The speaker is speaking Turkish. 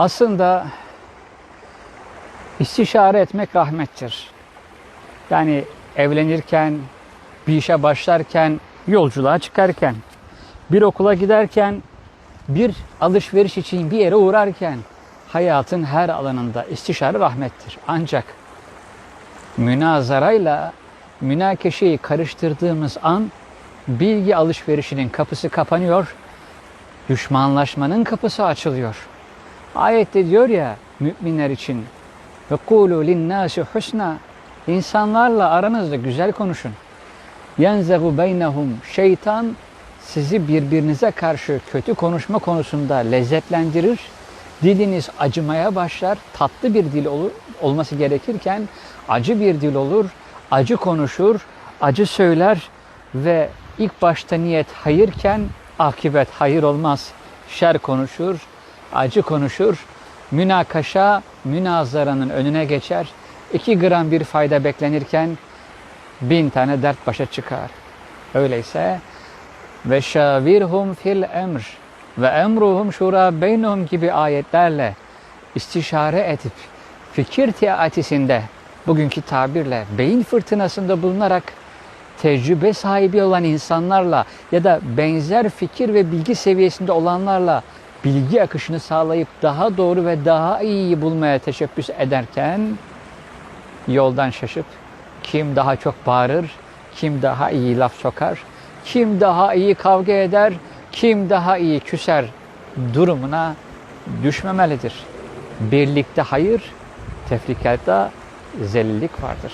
Aslında istişare etmek rahmettir. Yani evlenirken, bir işe başlarken, yolculuğa çıkarken, bir okula giderken, bir alışveriş için bir yere uğrarken hayatın her alanında istişare rahmettir. Ancak münazarayla münakeşeyi karıştırdığımız an bilgi alışverişinin kapısı kapanıyor, düşmanlaşmanın kapısı açılıyor. Ayette diyor ya müminler için ve kulu linnâsi husna insanlarla aranızda güzel konuşun. Yenzehu beynehum şeytan sizi birbirinize karşı kötü konuşma konusunda lezzetlendirir. Diliniz acımaya başlar. Tatlı bir dil olur, olması gerekirken acı bir dil olur. Acı konuşur, acı söyler ve ilk başta niyet hayırken akibet hayır olmaz. Şer konuşur, acı konuşur. Münakaşa, münazaranın önüne geçer. 2 gram bir fayda beklenirken bin tane dert başa çıkar. Öyleyse ve şavirhum fil emr ve emruhum şura beynhum gibi ayetlerle istişare edip fikir teatisinde bugünkü tabirle beyin fırtınasında bulunarak tecrübe sahibi olan insanlarla ya da benzer fikir ve bilgi seviyesinde olanlarla bilgi akışını sağlayıp daha doğru ve daha iyiyi bulmaya teşebbüs ederken yoldan şaşıp kim daha çok bağırır, kim daha iyi laf sokar, kim daha iyi kavga eder, kim daha iyi küser durumuna düşmemelidir. Birlikte hayır, tefrikatta zelillik vardır.